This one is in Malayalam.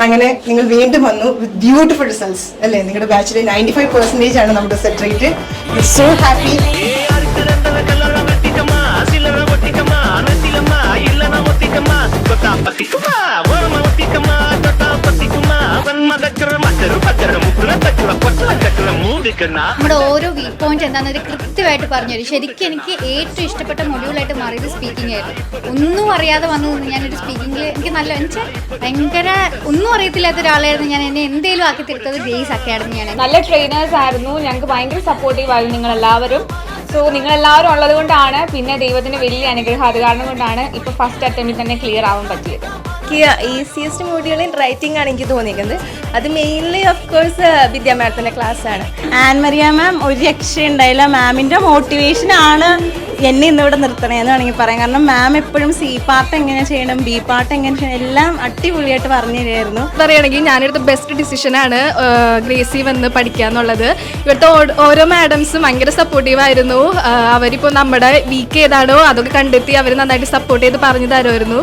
അങ്ങനെ നിങ്ങൾ വീണ്ടും വന്നു വിത്ത് ബ്യൂട്ടിഫുൾ റിസൾട്ട്സ് അല്ലേ? നിങ്ങളുടെ ബാച്ചിൽ നയന്റി ഫൈവ് പെർസെന്റേജ് ആണ് നമ്മുടെ റിസൾട്ട് റേറ്റ് സോ ഹാപ്പി ഒത്തിക്കമ്മ ഒത്തിക്കമ്മ ഒത്തിക്കമ്മ നമ്മുടെ ഓരോ വീക്ക് പോയിന്റ് എന്താണെന്ന് ഒരു കൃത്യമായിട്ട് പറഞ്ഞു തരും ശരിക്കും എനിക്ക് ഏറ്റവും ഇഷ്ടപ്പെട്ട മൊഡ്യൂളായിട്ട് മാറിയത് സ്പീക്കിംഗ് ആയിരുന്നു. ഒന്നും അറിയാതെ വന്നു നിന്ന് ഞാനൊരു സ്പീക്കിംഗിൽ എനിക്ക് നല്ല വെച്ചാൽ ഭയങ്കര ഒന്നും അറിയത്തില്ലാത്ത ഒരാളായിരുന്നു ഞാൻ എന്നെ എന്തെങ്കിലും ആക്കി തീർത്തത് ഗ്രേസ് അക്കാഡമിയാണ് നല്ല ട്രെയിനേഴ്സ് ആയിരുന്നു. ഞങ്ങൾക്ക് ഭയങ്കര സപ്പോർട്ടീവ് ആയിരുന്നു നിങ്ങൾ എല്ലാവരും സോ നിങ്ങൾ എല്ലാവരും ഉള്ളത് കൊണ്ടാണ് പിന്നെ ദൈവത്തിന്റെ വലിയ അനുഗ്രഹം. അത് കാരണം കൊണ്ടാണ് ഇപ്പൊ ഫസ്റ്റ് അറ്റംപ്റ്റിൽ തന്നെ ക്ലിയർ ആവാൻ പറ്റിയത്. നോക്കിയ ഈസിയസ്റ്റ് മൂവികളിൽ റൈറ്റിംഗ് ആണ് എനിക്ക് തോന്നിയിരിക്കുന്നത്. അത് മെയിൻലി ഓഫ് കോഴ്സ് വിദ്യാ മാഡത്തിന്റെ ക്ലാസ്സാണ് ആൻ മരിയ മാം ഒരു രക്ഷയുണ്ടായില്ല മാമിന്റെ മോട്ടിവേഷൻ ആണ് എന്നെ ഇന്നിവിടെ നിർത്തണേന്ന് വേണമെങ്കിൽ പറയാം. കാരണം മാം എപ്പോഴും സി പാർട്ട് എങ്ങനെ ചെയ്യണം ബി പാർട്ട് എങ്ങനെ ചെയ്യണം എല്ലാം അടിപൊളിയായിട്ട് പറഞ്ഞു തരുമായിരുന്നു പറയുകയാണെങ്കിൽ ഞാനെടുത്ത ബെസ്റ്റ് ഡിസിഷനാണ് ഗ്രേസി വന്ന് പഠിക്കുക എന്നുള്ളത്. ഇവിടുത്തെ ഓരോ മാഡംസും ഭയങ്കര സപ്പോർട്ടീവായിരുന്നു അവരിപ്പോൾ നമ്മുടെ വീക്ക് ഏതാണോ അതൊക്കെ കണ്ടെത്തി അവർ നന്നായിട്ട് സപ്പോർട്ട് ചെയ്ത് പറഞ്ഞു തരുമായിരുന്നു